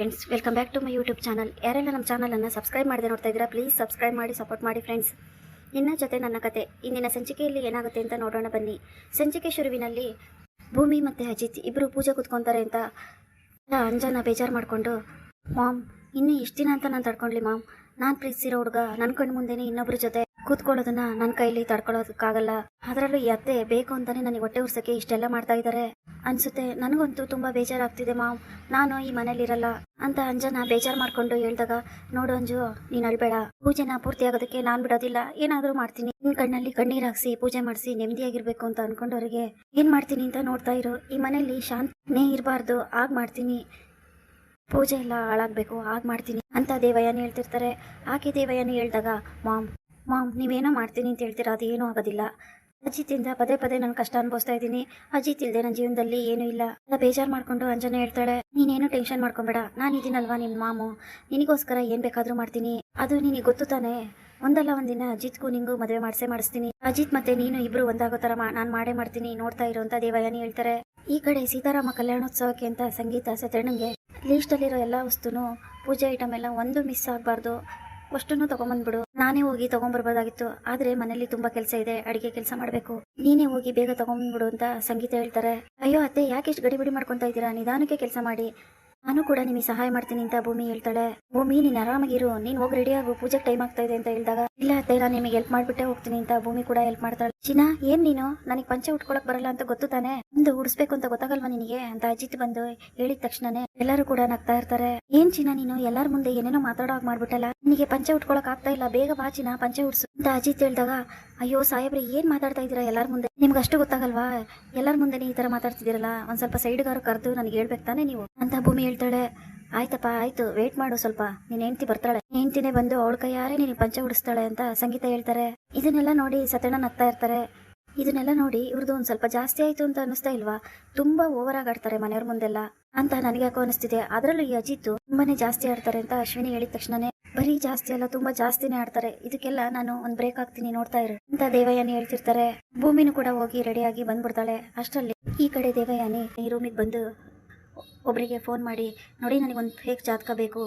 Friends welcome back to my YouTube channel ಯಾರೆಲ್ಲ ನಮ್ಮ ಚಾನಲನ್ನು ಸಬ್ಸ್ಕ್ರೈಬ್ ಮಾಡದೆ ನೋಡ್ತಾ ಇದ್ದೀರಾ ಪ್ಲೀಸ್ ಸಬ್ಸ್ಕ್ರೈಬ್ ಮಾಡಿ ಸಪೋರ್ಟ್ ಮಾಡಿ ಫ್ರೆಂಡ್ಸ್ ಇನ್ನ ಜೊತೆ ನನ್ನ ಕತೆ. ಇಂದಿನ ಸಂಚಿಕೆಯಲ್ಲಿ ಏನಾಗುತ್ತೆ ಅಂತ ನೋಡೋಣ ಬನ್ನಿ. ಸಂಚಿಕೆ ಶುರುವಿನಲ್ಲಿ ಭೂಮಿ ಮತ್ತು ಅಜಿತ್ ಇಬ್ಬರು ಪೂಜೆ ಕೂತ್ಕೊತಾರೆ ಅಂತ ಅಂಜನ ಬೇಜಾರು ಮಾಡಿಕೊಂಡು, ಮಾಮ್, ಇನ್ನೂ ಎಷ್ಟು ದಿನ ಅಂತ ನಾನು ತಡ್ಕೊಂಡ್ಲಿ ಮಾಮ್? ನಾನು ಪ್ರೀತಿಸಿರೋ ಹುಡುಗ ನನ್ನ ಕಣ್ಣು ಮುಂದೆನೇ ಇನ್ನೊಬ್ಬರ ಜೊತೆ ಕೂತ್ಕೊಳ್ಳೋದನ್ನ ನನ್ನ ಕೈಲಿ ತಡ್ಕೊಳ್ಳೋದಕ್ಕಾಗಲ್ಲ. ಅದರಲ್ಲೂ ಈ ಬೇಕು ಅಂತಾನೆ ನನಗೆ ಹೊಟ್ಟೆ ಉರ್ಸಕ್ಕೆ ಇಷ್ಟೆಲ್ಲ ಮಾಡ್ತಾ ಇದ್ದಾರೆ ಅನ್ಸುತ್ತೆ, ನನಗಂತೂ ತುಂಬಾ ಬೇಜಾರಾಗ್ತಿದೆ ಮಾವ್ ನಾನು ಈ ಮನೇಲಿರಲ್ಲ ಅಂತ ಅಂಜನ ಬೇಜಾರು ಮಾಡ್ಕೊಂಡು ಹೇಳ್ದಾಗ, ನೋಡು ಅಂಜು, ನೀನ್ ಅಳ್ಬೇಡ. ಪೂಜೆನ ಪೂರ್ತಿ ಆಗೋದಕ್ಕೆ ನಾನು ಬಿಡೋದಿಲ್ಲ. ಏನಾದರೂ ಮಾಡ್ತೀನಿ. ನಿನ್ ಕಣ್ಣಲ್ಲಿ ಕಣ್ಣೀರ್ ಹಾಕ್ಸಿ, ಪೂಜೆ ಮಾಡಿಸಿ ನೆಮ್ಮದಿಯಾಗಿರ್ಬೇಕು ಅಂತ ಅನ್ಕೊಂಡವ್ರಿಗೆ, ಏನ್ ಮಾಡ್ತೀನಿ ಅಂತ ನೋಡ್ತಾ ಇರು. ಈ ಮನೇಲಿ ಶಾಂತನೇ ಇರಬಾರ್ದು. ಆಗ ಮಾಡ್ತೀನಿ. ಪೂಜೆ ಎಲ್ಲ ಹಾಳಾಗ್ಬೇಕು. ಆಗ ಮಾಡ್ತೀನಿ. ಅಂತ ದೇವಯ್ಯನ ಹೇಳ್ತಿರ್ತಾರೆ. ಆಕೆ ದೇವಯ್ಯನ ಹೇಳ್ದಾಗ ಮಾಮ್ ಮಾಮ್ ನೀವೇನೋ ಮಾಡ್ತೀನಿ ಅಂತ ಹೇಳ್ತೀರಾ? ಅದು ಏನೂ ಆಗೋದಿಲ್ಲ ಅಜಿತಿಂದ ಪದೇ ಪದೇ ನಾನು ಕಷ್ಟ ಅನುಭವಿಸ್ತಾ ಇದ್ದೀನಿ. ಅಜಿತ್ ಇಲ್ಲದೆ ನನ್ನ ಜೀವನದಲ್ಲಿ ಏನೂ ಇಲ್ಲ. ಬೇಜಾರು ಮಾಡ್ಕೊಂಡು ಅಂಜನೆ ಹೇಳ್ತಾಳೆ. ನೀನೇನು ಟೆನ್ಷನ್ ಮಾಡ್ಕೊಂಬೇಡ. ನಾನು ಇದೀನಲ್ವಾ ನಿಮ್ಮ ಮಾಮು? ನಿನಗೋಸ್ಕರ ಏನು ಬೇಕಾದರೂ ಮಾಡ್ತೀನಿ. ಅದು ನಿನಗೆ ಗೊತ್ತು ತಾನೇ? ಒಂದಲ್ಲ ಒಂದಿನ ಅಜಿತ್ಗೂ ನಿಂಗೂ ಮದುವೆ ಮಾಡಿಸೇ ಮಾಡಿಸ್ತೀನಿ. ಅಜಿತ್ ಮತ್ತೆ ನೀನು ಇಬ್ರು ಒಂದಾಗೋ ಥರ ನಾನು ಮಾಡೇ ಮಾಡ್ತೀನಿ. ನೋಡ್ತಾ ಇರೋ ಅಂತ ದೇವಯ್ಯನಿ ಹೇಳ್ತಾರೆ. ಈ ಕಡೆ ಸೀತಾರಾಮ ಕಲ್ಯಾಣೋತ್ಸವಕ್ಕೆ ಅಂತ ಸಂಗೀತ ಸತ್ಯಣ್ಣಂಗೆ ಲೀಸ್ಟಲ್ಲಿರೋ ಎಲ್ಲ ವಸ್ತುನು ಪೂಜೆ ಐಟಮ್ ಎಲ್ಲ ಒಂದು ಮಿಸ್ ಆಗಬಾರ್ದು. ಅಷ್ಟನ್ನು ತಗೊಂಬಂದ್ಬಿಡು. ನಾನೇ ಹೋಗಿ ತಗೊಂಬರ್ಬೋದಾಗಿತ್ತು ಆದ್ರೆ ಮನೇಲಿ ತುಂಬಾ ಕೆಲಸ ಇದೆ, ಅಡಿಗೆ ಕೆಲಸ ಮಾಡಬೇಕು. ನೀನೇ ಹೋಗಿ ಬೇಗ ತಗೊಂಡ್ಬಿಡು ಅಂತ ಸಂಗೀತ ಹೇಳ್ತಾರೆ. ಅಯ್ಯೋ ಅತ್ತೆ, ಯಾಕೆ ಇಷ್ಟು ಗಡಿಬಿಡಿ ಮಾಡ್ಕೊತಾ ಇದ್ದೀರಾ? ನಿಧಾನಕ್ಕೆ ಕೆಲಸ ಮಾಡಿ. ನಾನು ಕೂಡ ನಿಮಗೆ ಸಹಾಯ ಮಾಡ್ತೀನಿ ಅಂತ ಭೂಮಿ ಹೇಳ್ತಾಳೆ. ಭೂಮಿ, ನೀನ್ ಆರಾಮಾಗಿರು ನೀನ್ ಹೋಗಿ ರೆಡಿ ಆಗು. ಪೂಜೆಗೆ ಟೈಮ್ ಆಗ್ತಾ ಇದೆ ಅಂತ ಹೇಳಿದಾಗ. ಇಲ್ಲ ಅತ್ತೆ, ನಾನು ನಿಮಗೆ ಹೆಲ್ಪ್ ಮಾಡ್ಬಿಟ್ಟೆ ಹೋಗ್ತೀನಿ ಅಂತ ಭೂಮಿ ಕೂಡ ಹೆಲ್ಪ್ ಮಾಡ್ತಾಳೆ. ಚಿನ್ನ, ಏನ್ ನೀನು? ನನಗೆ ಪಂಚೆ ಉಟ್ಕೊಳಕ್ ಬರಲ್ಲ ಅಂತ ಗೊತ್ತು ತಾನೆ? ಒಂದು ಉಡಿಸ್ಬೇಕು ಅಂತ ಗೊತ್ತಾಗಲ್ವಾ ನಿನಗೆ? ಅಂತ ಅಜಿತ್ ಬಂದು ಹೇಳಿದ ತಕ್ಷಣನೇ ಎಲ್ಲರೂ ಕೂಡ ನಗ್ತಾ ಇರ್ತಾರೆ. ಏನ್ ಚಿನ್ನ ನೀನು? ಎಲ್ಲಾರ ಮುಂದೆ ಏನೇನೋ ಮಾತಾಡೋ ಮಾಡ್ಬಿಟ್ಟಲ್ಲ. ನಿನಗೆ ಪಂಚೆ ಉಟ್ಕೊಳಕ್ ಆಗ್ತಾ ಇಲ್ಲ. ಬೇಗ ಬಾ ಚಿನ್ನ, ಪಂಚೆ ಉಡ್ಸು. ಅಂತ ಅಜಿತ್ ಹೇಳ್ದಾಗ, ಅಯ್ಯೋ ಸಾಹೇಬ್ರೆ, ಏನ್ ಮಾತಾಡ್ತಾ ಇದೀರಾ ಎಲ್ಲರ ಮುಂದೆ? ನಿಮ್ಗೆ ಅಷ್ಟು ಗೊತ್ತಾಗಲ್ವಾ? ಎಲ್ಲರ ಮುಂದೆ ಈ ತರ ಮಾತಾಡ್ತಿದ್ದೀರಲ್ಲ? ಒಂದ್ ಸ್ವಲ್ಪ ಸೈಡ್ಗಾರು ಕರೆದು ನನಗೆ ಹೇಳ್ಬೇಕು ತಾನೆ ನೀವು? ಅಂತ ಭೂಮಿ ಹೇಳ್ತಾಳೆ. ಆಯ್ತಪ್ಪ, ಆಯ್ತು ವೇಟ್ ಮಾಡು ಸ್ವಲ್ಪ. ನೀನ್ ಹೆಂಡತಿ ಬರ್ತಾಳೆ. ಹೆಂಡತಿನೇ ಬಂದು ಅವಳ ಕೈಯಾರೆ ನೀನು ಪಂಚ ಉಡಿಸ್ತಾಳೆ ಅಂತ ಸಂಗೀತ ಹೇಳ್ತಾರೆ. ಇದನ್ನೆಲ್ಲ ನೋಡಿ ಸತ್ಯಣ್ಣ ನಗ್ತಾ ಇರ್ತಾರೆ. ಇದನ್ನೆಲ್ಲ ನೋಡಿ ಇವ್ರದ್ದು ಒಂದ್ ಸ್ವಲ್ಪ ಜಾಸ್ತಿ ಆಯ್ತು ಅಂತ ಅನಿಸ್ತಾ ಇಲ್ವಾ? ತುಂಬಾ ಓವರ್ ಆಗಾಡ್ತಾರೆ ಮನೆಯವ್ರ ಮುಂದೆಲ್ಲ. ಅಂತ ನನಗೆ ಯಾಕೋ ಅನಿಸ್ತಿದೆ ಅದರಲ್ಲೂ ಈ ಅಜಿತ್ ತುಂಬಾನೇ ಜಾಸ್ತಿ ಆಡ್ತಾರೆ ಅಂತ ಅಶ್ವಿನಿ ಹೇಳಿದ ತಕ್ಷಣನೇ ಬರೀ ಜಾಸ್ತಿ ಅಲ್ಲ, ತುಂಬಾ ಜಾಸ್ತಿನೇ ಆಡ್ತಾರೆ. ಇದಕ್ಕೆಲ್ಲ ನಾನು ಒಂದ್ ಬ್ರೇಕ್ ಹಾಕ್ತೀನಿ, ನೋಡ್ತಾ ಇರು. ಅಂತ ದೇವಯಾನಿ ಹೇಳ್ತಿರ್ತಾರೆ. ಭೂಮಿನೂ ಕೂಡ ಹೋಗಿ ರೆಡಿಯಾಗಿ ಬಂದ್ಬಿಡ್ತಾಳೆ. ಅಷ್ಟರಲ್ಲಿ ಈ ಕಡೆ ದೇವಯಾನಿ ಈ ರೂಮಿಗೆ ಬಂದು ಒಬ್ಬರಿಗೆ ಫೋನ್ ಮಾಡಿ, ನೋಡಿ ನನಗೊಂದು ಫೇಕ್ ಜಾತಕ ಬೇಕು.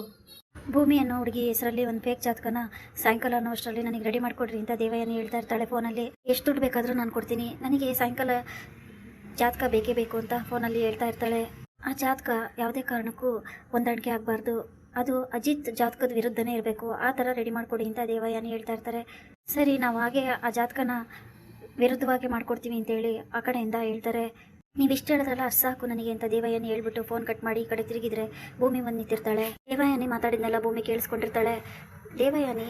ಭೂಮಿ ಅನ್ನೋ ಹುಡುಗಿ ಹೆಸರಲ್ಲಿ ಒಂದು ಫೇಕ್ ಜಾತಕನ ಸಾಯಂಕಾಲ ಅನ್ನೋ ಅಷ್ಟರಲ್ಲಿ ನನಗೆ ರೆಡಿ ಮಾಡಿಕೊಡ್ರಿ, ಅಂತ ದೇವಯಾನಿ ಹೇಳ್ತಾ ಇರ್ತಾಳೆ ಫೋನಲ್ಲಿ ಎಷ್ಟು ದುಡ್ಡು ಬೇಕಾದರೂ ನಾನು ಕೊಡ್ತೀನಿ. ನನಗೆ ಸಾಯಂಕಾಲ ಜಾತಕ ಬೇಕೇ ಬೇಕು, ಅಂತ ಫೋನಲ್ಲಿ ಹೇಳ್ತಾ ಇರ್ತಾಳೆ. ಆ ಜಾತಕ ಯಾವುದೇ ಕಾರಣಕ್ಕೂ ಹೊಂದಾಣಿಕೆ ಆಗಬಾರ್ದು. ಅದು ಅಜಿತ್ ಜಾತಕದ ವಿರುದ್ಧನೇ ಇರಬೇಕು. ಆ ಥರ ರೆಡಿ ಮಾಡಿಕೊಡಿ ಅಂತ ದೇವಯಾನಿ ಹೇಳ್ತಾ ಇರ್ತಾರೆ. ಸರಿ, ನಾವು ಹಾಗೆ ಆ ಜಾತಕನ ವಿರುದ್ಧವಾಗಿ ಮಾಡ್ಕೊಡ್ತೀವಿ ಅಂತೇಳಿ ಆ ಕಡೆಯಿಂದ ಹೇಳ್ತಾರೆ. ನೀವು ಇಷ್ಟ ಹೇಳಿದ್ರಲ್ಲ ಅಷ್ಟು ಸಾಕು ನನಗೆ ಅಂತ ದೇವಯಾನಿ ಹೇಳ್ಬಿಟ್ಟು ಫೋನ್ ಕಟ್ ಮಾಡಿ ಈ ಕಡೆ ತಿರುಗಿದ್ರೆ ಭೂಮಿ ಬಂದು ನಿಂತಿರ್ತಾಳೆ. ದೇವಯಾನಿ ಮಾತಾಡಿದ್ನೆಲ್ಲ, ಭೂಮಿ ಕೇಳಿಸ್ಕೊಂಡಿರ್ತಾಳೆ. ದೇವಯಾನಿ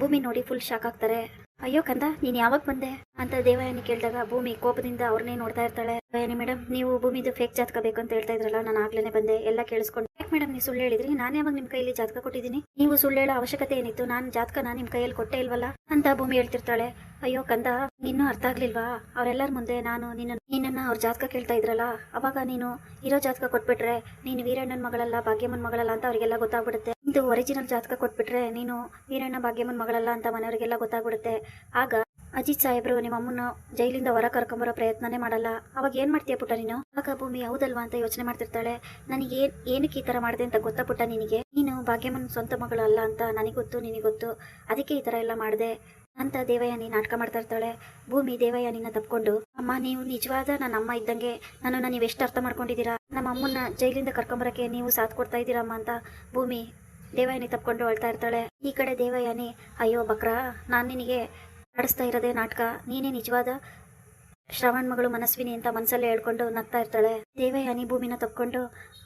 ಭೂಮಿ ನೋಡಿ ಫುಲ್ ಶಾಕ್ ಆಗ್ತಾರೆ. ಅಯ್ಯೋ ಕಂದ, ನೀನ್ ಯಾವಾಗ ಬಂದೆ? ಅಂತ ದೇವಯಾನಿ ಕೇಳಿದಾಗ ಭೂಮಿ ಕೋಪದಿಂದ ಅವ್ರನ್ನೇ ನೋಡ್ತಾ ಇರ್ತಾಳೆ. ದೇವಯಾನಿ ಮೇಡಮ್ ನೀವು ಭೂಮಿದು ಫೇಕ್ ಜಾತಕ ಅಂತ ಹೇಳ್ತಾ ಇದ್ರಲ್ಲ, ನಾನು ಆಗ್ಲೇ ಬಂದೆ. ಎಲ್ಲ ಕೇಳಿಸ್ಕೊಂಡು ಯಾಕೆ ಮೇಡಮ್ ನೀವು ಸುಳ್ಳು ಹೇಳಿದ್ರಿ? ನಾನು ಯಾವಾಗ ನಿಮ್ ಕೈಯಲ್ಲಿ ಜಾತಕ ಕೊಟ್ಟಿದ್ದೀನಿ? ನೀವು ಸುಳ್ಳು ಹೇಳೋ ಅವಶ್ಯಕತೆ ಏನಿತ್ತು? ನಾನು ಜಾತಕನ ನಿಮ್ ಕೈಯಲ್ಲಿ ಕೊಟ್ಟೇ ಇಲ್ವಲ್ಲ? ಅಂತ ಭೂಮಿ ಹೇಳ್ತಿರ್ತಾಳೆ. ಅಯ್ಯೋ ಕಂದ, ಇನ್ನೂ ಅರ್ಥ ಆಗ್ಲಿಲ್ವಾ? ಅವರೆಲ್ಲರ ಮುಂದೆ ನಾನು ನಿನ್ನ, ನಿನ್ನನ್ನು ಅವ್ರ ಜಾತಕ ಕೇಳ್ತಾ ಇದ್ರಲ್ಲ? ಅವಾಗ ನೀನು ಇರೋ ಜಾತಕ ಕೊಟ್ಬಿಟ್ರೆ ನೀನು ವೀರಣ್ಣನ ಮಗಳಲ್ಲ, ಭಾಗ್ಯಮ್ಮನ ಮಗಳಲ್ಲ ಅಂತ ಅವರಿಗೆಲ್ಲ ಗೊತ್ತಾಗ್ಬಿಡುತ್ತೆ. ಇದು ಒರಿಜಿನಲ್ ಜಾತಕ ಕೊಟ್ಬಿಟ್ರೆ ನೀನು ವೀರಣ್ಣ, ಭಾಗ್ಯಮ್ಮನ ಮಗಳಲ್ಲ ಅಂತ ಮನೆಯವರಿಗೆಲ್ಲ ಗೊತ್ತಾಗ್ಬಿಡುತ್ತೆ. ಆಗ ಅಜಿತ್ ಸಾಹೇಬ್ರು, ನಿಮ್ಮ ಅಮ್ಮನ ಜೈಲಿಂದ ಹೊರ ಕರ್ಕೊಂಬರೋ ಪ್ರಯತ್ನನೇ ಮಾಡಲ್ಲ. ಅವಾಗ ಏನ್ ಮಾಡ್ತೀಯ ಪುಟ್ಟ ನೀನು? ಆಗ ಭೂಮಿ ಹೌದಲ್ವಾ ಅಂತ ಯೋಚನೆ ಮಾಡ್ತಿರ್ತಾಳೆ. ನನಗೆ ಏನ್, ಏನಕ್ಕೆ ಈ ತರ ಮಾಡಿದೆ ಅಂತ ಗೊತ್ತಾ ಪುಟ್ಟ ನಿನಗೆ? ನೀನು ಭಾಗ್ಯಮ್ಮನ ಸ್ವಂತ ಮಗಳು ಅಲ್ಲ ಅಂತ ನನಗ್ ಗೊತ್ತು, ನಿನಗೆ ಗೊತ್ತು. ಅದಕ್ಕೆ ಈ ತರ ಎಲ್ಲ ಮಾಡಿದೆ. ಅಂತ ದೇವಯಾನಿ ನಾಟಕ ಮಾಡ್ತಾ ಇರ್ತಾಳೆ. ಭೂಮಿ ದೇವಯಾನಿನ ತಪ್ಕೊಂಡು, ಅಮ್ಮ, ನೀವು ನಿಜವಾದ ನನ್ನ ಅಮ್ಮ ಇದ್ದಂಗೆ ನನ್ನನ್ನು ನೀವ್ ಎಷ್ಟು ಅರ್ಥ ಮಾಡ್ಕೊಂಡಿದ್ದೀರಾ? ನಮ್ಮ ಅಮ್ಮನ ಜೈಲಿಂದ ಕರ್ಕೊಂಬರಕ್ಕೆ ನೀವು ಸಾಥ್ ಕೊಡ್ತಾ ಇದ್ದೀರಾ ಅಮ್ಮ ಅಂತ ಭೂಮಿ ದೇವಯಾನಿ ತಪ್ಕೊಂಡು ಅಳ್ತಾ ಇರ್ತಾಳೆ. ಈ ಕಡೆ ದೇವಯಾನಿ, ಅಯ್ಯೋ, ಬಕ್ರಾ, ನಾನು ನಿನಗೆ ಆಡಿಸ್ತಾ ಇರೋದೇ ನಾಟಕ. ನೀನೇ ನಿಜವಾದ ಶ್ರವಣ್ ಮಗಳು ಮನಸ್ವಿನಿ ಅಂತ ಮನಸ್ಸಲ್ಲೇ ಹೇಳ್ಕೊಂಡು ನಗ್ತಾ ಇರ್ತಾಳೆ. ದೇವಯಾನಿ ಭೂಮಿನ ತಕ್ಕೊಂಡು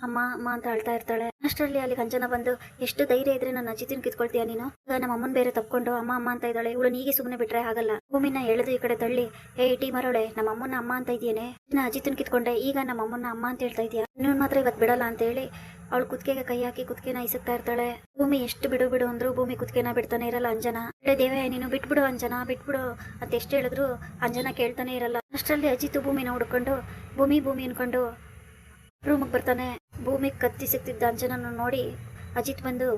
ಅಮ್ಮ ಅಮ್ಮ ಅಂತ ಅಳ್ತಾ ಇರ್ತಾಳೆ. ಅಷ್ಟರಲ್ಲಿ ಅಲ್ಲಿ ಕಂಚನ ಬಂದು, ಎಷ್ಟು ಧೈರ್ಯ ಇದ್ರೆ ನನ್ನ ಅಜಿತಿನ ಕಿತ್ಕೊಳ್ತೀಯ ನೀನು? ನಮ್ಮ ಅಮ್ಮನ ಬೇರೆ ತಕ್ಕೊಂಡು ಅಮ್ಮ ಅಮ್ಮ ಅಂತ ಇದ್ದಾಳೆ. ಇವಳು ನೀಗೆ ಸುಮ್ಮನೆ ಬಿಟ್ರೆ ಆಗಲ್ಲ. ಭೂಮಿನ ಎಳೆದು ಈ ಕಡೆ ತಳ್ಳಿ. ಏ ಟೀ ಮರೋಳೆ. ನಮ್ಮ ಅಮ್ಮನ ಅಮ್ಮ ಅಂತ ಇದೆಯೇನೆ? ನಾ ಅಜಿತನ್ ಕಿತ್ಕೊಂಡೆ. ಈಗ ನಮ್ಮ ಅಮ್ಮನ ಅಮ್ಮ ಅಂತ ಹೇಳ್ತಾ ಇದೀಯ? ನೀನು ಮಾತ್ರ ಇವತ್ತು ಬಿಡಲ್ಲ ಅಂತ ಹೇಳಿ ಅವಳು ಕುತ್ಕೆಗೆ ಕೈ ಹಾಕಿ ಕುತ್ಕೆನ ಇಸುತ್ತಾ ಇರ್ತಾಳೆ. ಭೂಮಿ ಎಷ್ಟು ಬಿಡು ಬಿಡು ಅಂದ್ರು ಭೂಮಿ ಕುತ್ಕೆನ ಬಿಡ್ತಾನೆ ಇರಲ್ಲ ಅಂಜನ. ದೇವೇ, ನೀನು ಬಿಟ್ಬಿಡು ಅಂಜನ, ಬಿಟ್ಬಿಡು ಅಂತ ಎಷ್ಟು ಹೇಳಿದ್ರು ಅಂಜನ ಕೇಳ್ತಾನೆ ಇರಲ್ಲ. ಅಷ್ಟರಲ್ಲಿ ಅಜಿತ್ ಭೂಮಿನ ಹುಡ್ಕೊಂಡು, ಭೂಮಿ ಭೂಮಿ ಅನ್ಕೊಂಡು ರೂಮಿಗೆ ಬರ್ತಾನೆ. ಭೂಮಿಗೆ ಕತ್ತಿ ಸಿಕ್ತಿದ್ದ ಅಂಜನನ್ನು ನೋಡಿ ಅಜಿತ್ ಬಂದು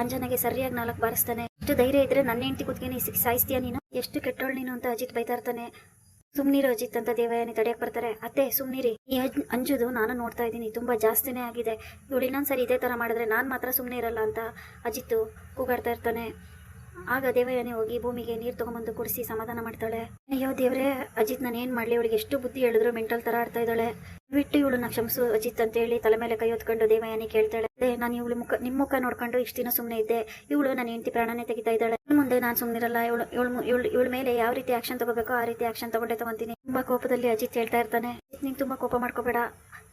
ಅಂಜನಗೆ ಸರಿಯಾಗಿ ನಾಲ್ಕು ಬಾರಿಸ್ತಾನೆ. ಎಷ್ಟು ಧೈರ್ಯ ಇದ್ರೆ ನನ್ನ ಹೆಂಡತಿ ಕುತ್ಕೆ ನೀ ಸಾಯಿಸ್ತೀಯ ನೀನು? ಎಷ್ಟು ಕೆಟ್ಟೋಳು ನೀನು ಅಂತ ಅಜಿತ್ ಬೈತಾ ಇರ್ತಾನೆ. ಸುಮ್ನಿರು ಅಜಿತ್ ಅಂತ ದೇವಯಾನಿ ತಡೆಯಕ್ ಬರ್ತಾರೆ. ಅತ್ತೆ, ಸುಮ್ನಿರಿ. ಈ ಅಜ್- ಅಂಜುದು ನಾನು ನೋಡ್ತಾ ಇದ್ದೀನಿ. ತುಂಬಾ ಜಾಸ್ತಿನೇ ಆಗಿದೆ. ಇವಳು ಇನ್ನೊಂದ್ಸರಿ ಇದೇ ತರ ಮಾಡಿದ್ರೆ ನಾನು ಮಾತ್ರ ಸುಮ್ನೆ ಇರಲ್ಲ ಅಂತ ಅಜಿತ್ ಕೂಗಾಡ್ತಾ ಇರ್ತಾನೆ. ಆಗ ದೇವಯ್ಯನೇ ಹೋಗಿ ಭೂಮಿಗೆ ನೀರು ತಗೊಂಬಂದು ಕುಡಿಸಿ ಸಮಾಧಾನ ಮಾಡ್ತಾಳೆ. ಅಯ್ಯೋ ದೇವ್ರೆ, ಅಜಿತ್ ನಾನು ಏನ್ ಮಾಡ್ಲಿ? ಇವಳಿಗೆ ಎಷ್ಟು ಬುದ್ಧಿ ಹೇಳಿದ್ರು ಮೆಂಟಲ್ ತರ ಆಡ್ತಾ ಇದ್ದಾಳೆ. ಬಿಟ್ಟು ಇವಳನ್ನ ಕ್ಷಮಿಸು ಅಜಿತ್ ಅಂತ ಹೇಳಿ ತಲೆ ಮೇಲೆ ಕೈ ಹೊತ್ಕೊಂಡು ದೇವಯಾನಿ ಕೇಳ್ತಾಳೆ. ನಾನು ಇವಳು ಮುಖ ನಿಮ್ಮ ಮುಖ ನೋಡ್ಕೊಂಡು ಇಷ್ಟು ದಿನ ಸುಮ್ಮನೆ ಇದ್ದೆ. ಇವಳು ನನ್ನ ಹೆಂಡತಿ ಪ್ರಾಣನೇ ತೆಗಿತಾ ಇದ್ದಾಳೆ. ಮುಂದೆ ನಾನು ಸುಮ್ಮನಿರಲ್ಲ ಇವಳು ಇವಳು ಇವಳು, ಇವಳ ಮೇಲೆ ಯಾವ ರೀತಿ ಆಕ್ಷನ್ ತಗೋಬೇಕೋ ಆ ರೀತಿ ಆಕ್ಷನ್ ತಗೊಂಡೇ ತಗೊಂತೀನಿ. ತುಂಬಾ ಕೋಪದಲ್ಲಿ ಅಜಿತ್ ಹೇಳ್ತಾ ಇರ್ತಾನೆ. ನೀನ್ ತುಂಬಾ ಕೋಪ ಮಾಡ್ಕೋಬೇಡ.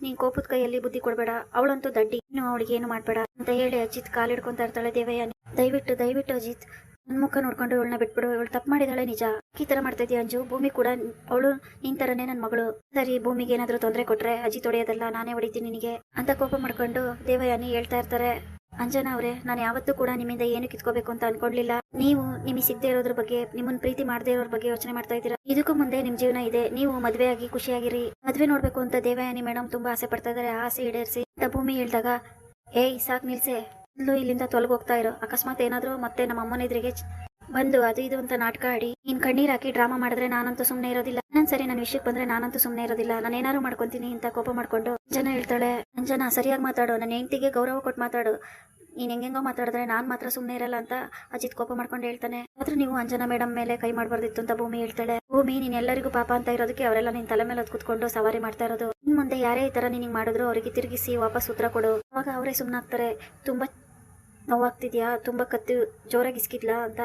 ನೀನ್ ಕೋಪದ ಕೈಯಲ್ಲಿ ಬುದ್ಧಿ ಕೊಡಬೇಡ. ಅವಳಂತೂ ದಡ್ಡಿ. ಇನ್ನು ಅವಳಿಗೆ ಏನು ಮಾಡ್ಬೇಡ ಅಂತ ಹೇಳಿ ಅಜಿತ್ ಕಾಲಿಡ್ಕೊಂತ ಇರ್ತಾಳೆ ದೇವಯಾನಿ. ದಯವಿಟ್ಟು ದಯವಿಟ್ಟು ಅಜಿತ್ ನನ್ ಮುಖ ನೋಡ್ಕೊಂಡು ಇವಳನ್ನ ಬಿಟ್ಬಿಡು. ಇವಳು ತಪ್ಪು ಮಾಡಿದಾಳೆ ನಿಜ. ಈ ತರ ಮಾಡ್ತಾ ಅಂಜು? ಭೂಮಿ ಕೂಡ ಅವಳು ನಿನ್ ತರನೇ ನನ್ ಮಗಳು. ಸರಿ, ಭೂಮಿಗೆ ಏನಾದ್ರೂ ತೊಂದರೆ ಕೊಟ್ರೆ ಅಜ್ಜಿ ತೊಡೆಯೋದಲ್ಲ, ನಾನೇ ಹೊಡಿತೀನಿ ನಿನಗೆ. ಅಂತ ಕೋಪ ಮಾಡ್ಕೊಂಡು ದೇವಯಾನಿ ಹೇಳ್ತಾ ಇರ್ತಾರೆ. ಅಂಜನಾ ಅವ್ರೆ, ನಾನು ಯಾವತ್ತೂ ಕೂಡ ನಿಮ್ಮಿಂದ ಏನು ಕಿತ್ಕೋಬೇಕು ಅಂತ ಅನ್ಕೊಂಡ್ಲಿಲ್ಲ ನೀವು ನಿಮಗೆ ಸಿಗದೆ ಇರೋದ್ರ ಬಗ್ಗೆ ನಿಮ್ಮನ್ ಪ್ರೀತಿ ಮಾಡದೇ ಇರೋದ್ರ ಬಗ್ಗೆ ಯೋಚನೆ ಮಾಡ್ತಾ ಇದ್ದೀರಾ? ಇದಕ್ಕೂ ಮುಂದೆ ನಿಮ್ ಜೀವನ ಇದೆ. ನೀವು ಮದುವೆ ಆಗಿ ಖುಷಿಯಾಗಿರಿ. ಮದ್ವೆ ನೋಡ್ಬೇಕು ಅಂತ ದೇವಯಾನಿ ಮೇಡಮ್ ತುಂಬಾ ಆಸೆ ಪಡ್ತಾ ಇದಾರೆ ಆಸೆ ಈಡೇರಿಸಿ ಅಂತ ಭೂಮಿ ಹೇಳ್ದಾಗ, ಏಯ್, ಸಾಕ್ ನಿಲ್ಸೆ. ಇಲ್ಲೂ ಇಲ್ಲಿಂದ ತೊಲಗೋಗ್ತಾ ಇರೋ. ಅಕಸ್ಮಾತ್ ಏನಾದ್ರು ಮತ್ತೆ ನಮ್ಮ ಅಮ್ಮನ ಎದುರಿಗೆ ಬಂದು ಅದು ಇದು ಅಂತ ನಾಟಕ ಆಡಿ ನೀನ್ ಕಣ್ಣೀರ್ ಹಾಕಿ ಡ್ರಾಮಾ ಮಾಡಿದ್ರೆ ನಾನಂತೂ ಸುಮ್ನೆ ಇರೋದಿಲ್ಲ. ನಾನ್ ಸರಿ ನನ್ನ ವಿಷಯಕ್ಕೆ ಬಂದ್ರೆ ನಾನಂತೂ ಸುಮ್ನೆ ಇರೋದಿಲ್ಲ. ನಾನು ಏನಾರು ಮಾಡ್ಕೊಂತೀನಿ ಅಂತ ಕೋಪ ಮಾಡ್ಕೊಂಡು ಜನ ಹೇಳ್ತಾಳೆ. ಅಂಜನ, ಸರಿಯಾಗಿ ಮಾತಾಡು. ನನ್ನ ಹೆಂಡತಿಗೆ ಗೌರವ ಕೊಟ್ಟು ಮಾತಾಡು. ನೀನ್ ಹೆಂಗೆಂಗೋ ಮಾತಾಡಿದ್ರೆ ನಾನ್ ಮಾತ್ರ ಸುಮ್ನೆ ಇರಲ್ಲ ಅಂತ ಅಜಿತ್ ಕೋಪ ಮಾಡ್ಕೊಂಡು ಹೇಳ್ತಾನೆ. ಆದ್ರೆ ನೀವು ಅಂಜನಾ ಮೇಡಮ್ ಮೇಲೆ ಕೈ ಮಾಡಬಾರ್ದಿತ್ತು ಅಂತ ಭೂಮಿ ಹೇಳ್ತಾಳೆ. ಭೂಮಿ, ನೀನ್ ಎಲ್ಲರಿಗೂ ಪಾಪ ಅಂತ ಇರೋದಕ್ಕೆ ಅವರೆಲ್ಲ ನಿನ್ ತಲೆ ಮೇಲೆ ಹೊತ್ತ್ ಕುತ್ಕೊಂಡು ಸವಾರಿ ಮಾಡ್ತಾ ಇರೋದು. ಮುಂದೆ ಯಾರೇ ಈ ತರ ನಿನಗೆ ಮಾಡಿದ್ರು ಅವರಿಗೆ ತಿರುಗಿಸಿ ವಾಪಸ್ ಉತ್ತರ ಕೊಡು. ಅವಾಗ ಅವರೇ ಸುಮ್ಮನಾಗ್ತಾರೆ ತುಂಬಾ ನೋವಾಗ್ತಿದ್ಯಾ? ತುಂಬಾ ಕತ್ತು ಜೋರಾಗಿ ಇಸ್ಕಿದ್ಲಾ? ಅಂತ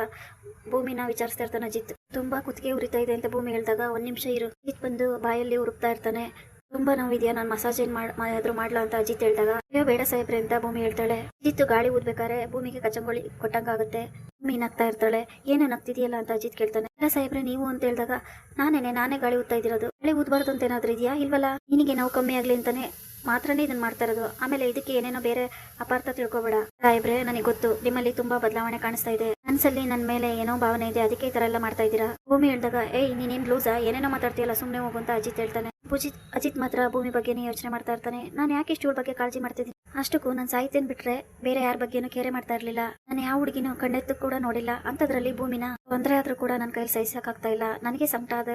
ಭೂಮಿನ ವಿಚಾರಿಸ್ತಾ ಇರ್ತಾನೆ ಅಜಿತ್. ತುಂಬಾ ಕುತ್ತಿಗೆ ಉರಿತಾ ಇದೆ, ಅಂತ ಭೂಮಿ ಹೇಳಿದಾಗ, ಒಂದ್ ನಿಮಿಷ ಇರು. ಅಜಿತ್ ಬಂದು ಬಾಯಲ್ಲಿ ಉರುಪ್ತಾ ಇರ್ತಾನೆ. ತುಂಬಾ ನೋವಿದೆಯಾ? ನಾನು ಮಸಾಜ್ ಏನ್ ಮಾಡಿದ್ರು ಮಾಡ್ಲಾ? ಅಂತ ಅಜಿತ್ ಹೇಳಿದಾಗ, ಅಯ್ಯೋ, ಬೇಡ ಸಾಹೇಬ್ರೆ, ಅಂತ ಭೂಮಿ ಹೇಳ್ತಾಳೆ. ಅಜಿತ್ ಗಾಳಿ ಊದ್ಬೇಕಾದ್ರೆ ಭೂಮಿಗೆ ಕಚಂಗೊಳಿ ಕೊಟ್ಟಂಗಾಗುತ್ತೆ. ಭೂಮಿ ನಗ್ತಾ ಇರ್ತಾಳೆ. ಏನೇ ನಗ್ತಿದೆಯಲ್ಲ ಅಂತ ಅಜಿತ್ ಕೇಳ್ತಾನೆ. ಅಲ್ಲ ಸಾಹೇಬ್ರೆ, ನೀವು ಅಂತ ಹೇಳಿದಾಗ ನಾನೇನೆ, ನಾನೇ ಗಾಳಿ ಊದ್ತಾ ಇದಿರೋದು ಗಾಳಿ ಊದ್ಬಾರ್ದು ಅಂತ ಏನಾದ್ರೂ ಇದೆಯಾ? ಇಲ್ವಲ್ಲ? ನಿನಗೆ ನಾವು ಕಮ್ಮಿ ಆಗ್ಲಿ ಅಂತಾನೆ ಮಾತ್ರನೇ ಇದನ್ನ ಮಾಡ್ತಾ ಇರೋದು. ಆಮೇಲೆ ಇದಕ್ಕೆ ಏನೇನೋ ಬೇರೆ ಅಪಾರ್ಥ ತಿಳ್ಕೊಬೇಡ. ಸಾಹೇಬ್ರೆ ನನಗೆ ಗೊತ್ತು. ನಿಮ್ಮಲ್ಲಿ ತುಂಬಾ ಬದಲಾವಣೆ ಕಾಣಿಸ್ತಾ ಇದೆ. ಮನ್ಸಲ್ಲಿ ನನ್ನ ಮೇಲೆ ಏನೋ ಭಾವನೆ ಇದೆ. ಅದಕ್ಕೆ ಈ ತರ ಎಲ್ಲ ಮಾಡ್ತಾ ಇದ್ದೀರಾ? ಭೂಮಿ ಹೇಳಿದಾಗ, ಏಯ್, ನೀನೇನ್ ಲೂಸಾ? ಏನೇನೋ ಮಾತಾಡ್ತೀಯಲ್ಲ, ಸುಮ್ನೆ ಹೋಗು ಅಂತ ಅಜಿತ್ ಹೇಳ್ತಾನೆ. ಪೂಜಿತ್ ಅಜಿತ್ ಮಾತ್ರ ಭೂಮಿ ಬಗ್ಗೆನೇ ಯೋಚನೆ ಮಾಡ್ತಾ ಇರ್ತಾನೆ. ನಾನು ಯಾಕೆ ಇಷ್ಟು ಬಗ್ಗೆ ಕಾಳಜಿ ಮಾಡ್ತಿದ್ದೀನಿ? ಅಷ್ಟಕ್ಕೂ ನಾನು ಸಾಹಿತ್ಯನ್ ಬಿಟ್ರೆ ಬೇರೆ ಯಾರ ಬಗ್ಗೆನೂ ಕೇರೆ ಮಾಡ್ತಾ ಇರ್ಲಿಲ್ಲ. ನಾನು ಯಾವ ಹುಡುಗಿನೂ ಕಣ್ಣೆತ್ತು ಕೂಡ ನೋಡಿಲ್ಲ. ಅಂತದ್ರಲ್ಲಿ ಭೂಮಿನ ತೊಂದರೆ ಆದ್ರೂ ಕೂಡ ನನ್ನ ಕೈಲಿ ಸಹಿಸಕ್ಕಾಗ್ತಾ ಇಲ್ಲ. ನನಗೆ ಸಂಕಟ ಆದ,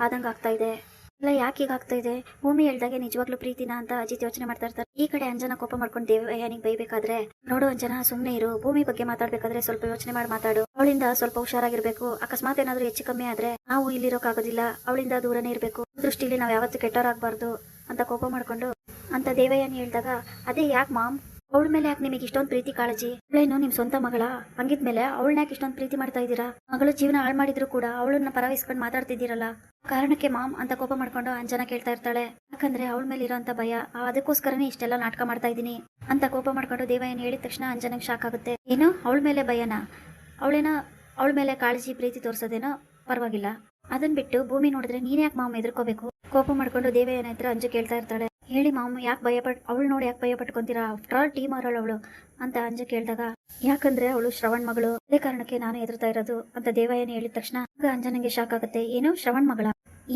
ಆದಂಗ ಆಗ್ತಾ ಇದೆ. ಇಲ್ಲ ಯಾಕೆ ಈಗ ಆಗ್ತಾ ಇದೆ? ಭೂಮಿ ಹೇಳ್ದಾಗೆ ನಿಜವಾಗ್ಲೂ ಪ್ರೀತಿನ ಅಂತ ಅಜಿತ್ ಯೋಚನೆ ಮಾಡ್ತಾ ಇರ್ತಾರೆ. ಈ ಕಡೆ ಅಂಜನ ಕೋಪ ಮಾಡ್ಕೊಂಡು ದೇವಯಾನಿಗೆ ಬೈಬೇಕಾದ್ರೆ, ನೋಡು ಅಂಜನ, ಸುಮ್ನೆ ಇರು. ಭೂಮಿ ಬಗ್ಗೆ ಮಾತಾಡ್ಬೇಕಾದ್ರೆ ಸ್ವಲ್ಪ ಯೋಚನೆ ಮಾಡಿ, ಮಾತಾಡು. ಅವಳಿಂದ ಸ್ವಲ್ಪ ಹುಷಾರಾಗಿರ್ಬೇಕು. ಅಕಸ್ಮಾತ್ ಏನಾದ್ರೂ ಹೆಚ್ಚು ಕಮ್ಮಿ ಆದ್ರೆ ನಾವು ಇಲ್ಲಿರೋಕ್ಕಾಗೋದಿಲ್ಲ ಅವಳಿಂದ ದೂರನೇ ಇರಬೇಕು. ದೃಷ್ಟಿಲಿ ನಾವು ಯಾವತ್ತೂ ಕೆಟ್ಟವರಾಗಬಾರ್ದು ಅಂತ ಕೋಪ ಮಾಡ್ಕೊಂಡು ಅಂತ ದೇವಯಾನಿ ಹೇಳ್ದಾಗ, ಅದೇ ಯಾಕೆ ಮಾಮ್? ಅವಳ ಮೇಲೆ ಯಾಕೆ ನಿಮಗೆ ಇಷ್ಟೊಂದು ಪ್ರೀತಿ ಕಾಳಜಿ? ಅವಳೇನು ನಿಮ್ ಸ್ವಂತ ಮಗಳ. ಹಂಗಿದ್ಮೇಲೆ ಅವಳನ್ನ ಯಾಕೆ ಇಷ್ಟೊಂದು ಪ್ರೀತಿ ಮಾಡ್ತಾ ಇದ್ದೀರಾ? ಮಗಳು ಜೀವನ ಹಾಳು ಮಾಡಿದ್ರು ಕೂಡ ಅವಳನ್ನ ಪರವಹಿಸ್ಕೊಂಡು ಮಾತಾಡ್ತಿದ್ದೀರಲ್ಲ. ಕಾರಣಕ್ಕೆ ಮಾಮ್ ಅಂತ ಕೋಪ ಮಾಡ್ಕೊಂಡು ಅಂಜನ ಕೇಳ್ತಾ ಇರ್ತಾಳೆ. ಯಾಕಂದ್ರೆ ಅವಳ ಮೇಲೆ ಇರೋಂತ ಭಯ ಅದಕ್ಕೋಸ್ಕರನೇ ಇಷ್ಟೆಲ್ಲ ನಾಟಕ ಮಾಡ್ತಾ ಇದ್ದೀನಿ ಅಂತ ಕೋಪ ಮಾಡ್ಕೊಂಡು ದೇವಯ್ಯನ ಹೇಳಿದ ತಕ್ಷಣ ಅಂಜನಗೆ ಶಾಕ್ ಆಗುತ್ತೆ. ಏನು? ಅವಳ ಮೇಲೆ ಭಯನಾ? ಅವಳೇನ ಅವಳ ಮೇಲೆ ಕಾಳಜಿ, ಪ್ರೀತಿ ತೋರ್ಸೋದೇನೋ ಪರವಾಗಿಲ್ಲ. ಅದನ್ ಬಿಟ್ಟು ಭೂಮಿ ನೋಡಿದ್ರೆ ನೀನ್ ಯಾಕೆ ಮಾಮ್ ಎದುರ್ಕೋಬೇಕು? ಕೋಪ ಮಾಡ್ಕೊಂಡು ದೇವಯ್ಯನ ಹತ್ರ ಅಂಜು ಕೇಳ್ತಾ ಇರ್ತಾಳೆ. ಹೇಳಿ ಮಾಮ, ಯಾಕೆ ಭಯ ಪಟ್ ಅವಳು ನೋಡಿ ಯಾಕೆ ಭಯ ಪಟ್ಕೊಂತೀರಾ ಆಫ್ಟರ್ ಆಲ್ ಟೀಮ್ ಅವರಳು ಅವಳು ಅಂತ ಅಂಜು ಕೇಳಿದಾಗ, ಯಾಕಂದ್ರೆ ಅವಳು ಶ್ರವಣ್ ಮಗಳು. ಅದೇ ಕಾರಣಕ್ಕೆ ನಾನು ಎದುರ್ತಾ ಇರೋದು ಅಂತ ದೇವಯ್ಯನ ಹೇಳಿದ ತಕ್ಷಣ ಅಂಜನಂಗೆ ಶಾಕ್ ಆಗುತ್ತೆ. ಏನು ಶ್ರವಣ್ ಮಗಳ.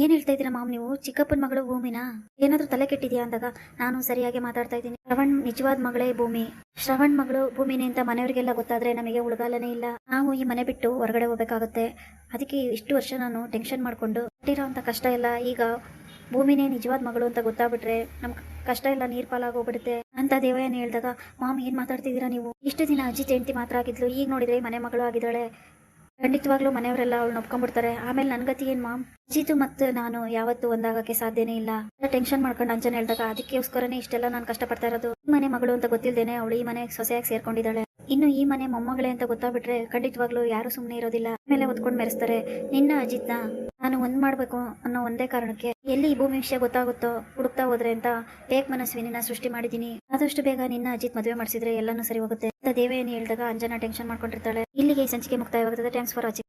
ಏನ್ ಹೇಳ್ತಾ ಇದ್ದೀರಾ ಮಾಮ್ ನೀವು? ಚಿಕ್ಕಪ್ಪನ ಮಗಳು ಭೂಮಿನ? ಏನಾದ್ರೂ ತಲೆ ಕೆಟ್ಟಿದ್ಯಾ ಅಂದಾಗ, ನಾನು ಸರಿಯಾಗಿ ಮಾತಾಡ್ತಾ ಇದ್ದೀನಿ. ಶ್ರವಣ್ ನಿಜವಾದ ಮಗಳೇ ಭೂಮಿ. ಶ್ರವಣ್ ಮಗಳು ಭೂಮಿನೇ ಅಂತ ಮನೆಯವರಿಗೆಲ್ಲ ಗೊತ್ತಾದ್ರೆ ನಮಗೆ ಉಳಗಾಲನೇ ಇಲ್ಲ. ನಾವು ಈ ಮನೆ ಬಿಟ್ಟು ಹೊರಗಡೆ ಹೋಗ್ಬೇಕಾಗುತ್ತೆ. ಅದಕ್ಕೆ ಇಷ್ಟು ವರ್ಷ ನಾನು ಟೆನ್ಷನ್ ಮಾಡ್ಕೊಂಡು ಅಂತ ಕಷ್ಟ ಎಲ್ಲ ಈಗ ಭೂಮಿನೇ ನಿಜವಾದ ಮಗಳು ಅಂತ ಗೊತ್ತಾಗ್ಬಿಟ್ರೆ ನಮ್ ಕಷ್ಟ ಎಲ್ಲ ನೀರ್ ಪಾಲಾಗೋಗ್ಬಿಡುತ್ತೆ ಅಂತ ದೇವಯ್ಯನ ಹೇಳಿದಾಗ, ಮಾಮ್, ಏನ್ ಮಾತಾಡ್ತಿದ್ದೀರಾ ನೀವು? ಇಷ್ಟು ದಿನ ಅಜ್ಜಿ ಹೆಂಡತಿ ಮಾತ್ರ ಆಗಿದ್ಲು. ಈಗ ನೋಡಿದ್ರೆ ಮನೆ ಮಗಳು ಆಗಿದ್ದಾಳೆ. ಖಂಡಿತವಾಗ್ಲೂ ಮನೆಯವರೆಲ್ಲ ಅವಳು ಒಪ್ಕೊಂಡ್ಬಿಡ್ತಾರೆ. ಆಮೇಲೆ ನನ್ ಗತಿ ಏನ್, ಮಾಮ್? ಅಜಿತು ಮತ್ತೆ ನಾನು ಯಾವತ್ತೂ ಒಂದಾಗಕ್ಕೆ ಸಾಧ್ಯನೇ ಇಲ್ಲ. ಟೆನ್ಷನ್ ಮಾಡ್ಕೊಂಡು ಅಂಜನ್ ಹೇಳ್ದಾಗ, ಅದಕ್ಕೋಸ್ಕರನೇ ಇಷ್ಟೆಲ್ಲ ನಾನು ಕಷ್ಟಪಡ್ತಾ ಇರೋದು. ಈ ಮನೆ ಮಗಳು ಅಂತ ಗೊತ್ತಿಲ್ದೇನೆ ಅವಳು ಈ ಮನೆ ಸೊಸೆಯಾಗಿ ಸೇರ್ಕೊಂಡಿದ್ದಾಳೆ. ಇನ್ನು ಈ ಮನೆ ಮೊಮ್ಮಗಳೇ ಅಂತ ಗೊತ್ತಾಗ್ಬಿಟ್ರೆ ಖಂಡಿತವಾಗ್ಲೂ ಯಾರು ಸುಮ್ಮನೆ ಇರೋದಿಲ್ಲ. ಆಮೇಲೆ ಹೊತ್ಕೊಂಡು ಮೆರೆಸ್ತಾರೆ. ನಿನ್ನ ಅಜಿತ್ನ ನಾನು ಒಂದ್ ಮಾಡ್ಬೇಕು ಅನ್ನೋ ಒಂದೇ ಕಾರಣಕ್ಕೆ ಎಲ್ಲಿ ಈ ಭೂಮಿ ವಿಷಯ ಗೊತ್ತಾಗುತ್ತೋ ಹುಡುಕ್ತಾ ಹೋದ್ರೆ ಅಂತ ಬೇಕ್ ಮನಸ್ವಿನಿನ ಸೃಷ್ಟಿ ಮಾಡಿದೀನಿ ಆದಷ್ಟು ಬೇಗ ನಿನ್ನ ಅಜಿತ್ ಮದುವೆ ಮಾಡಿಸಿದ್ರೆ ಎಲ್ಲಾನು ಸರಿ ಹೋಗುತ್ತೆ. ಅಂತ ದೇವೇನಿ ಹೇಳಿದಾಗ ಅಂಜನಾ ಟೆನ್ಷನ್ ಮಾಡ್ಕೊಂಡಿರ್ತಾಳೆ. ಇಲ್ಲಿಗೆ ಈ ಸಂಚಿಕೆ ಮುಕ್ತಾಯವಾಗುತ್ತದೆ. Thanks for watching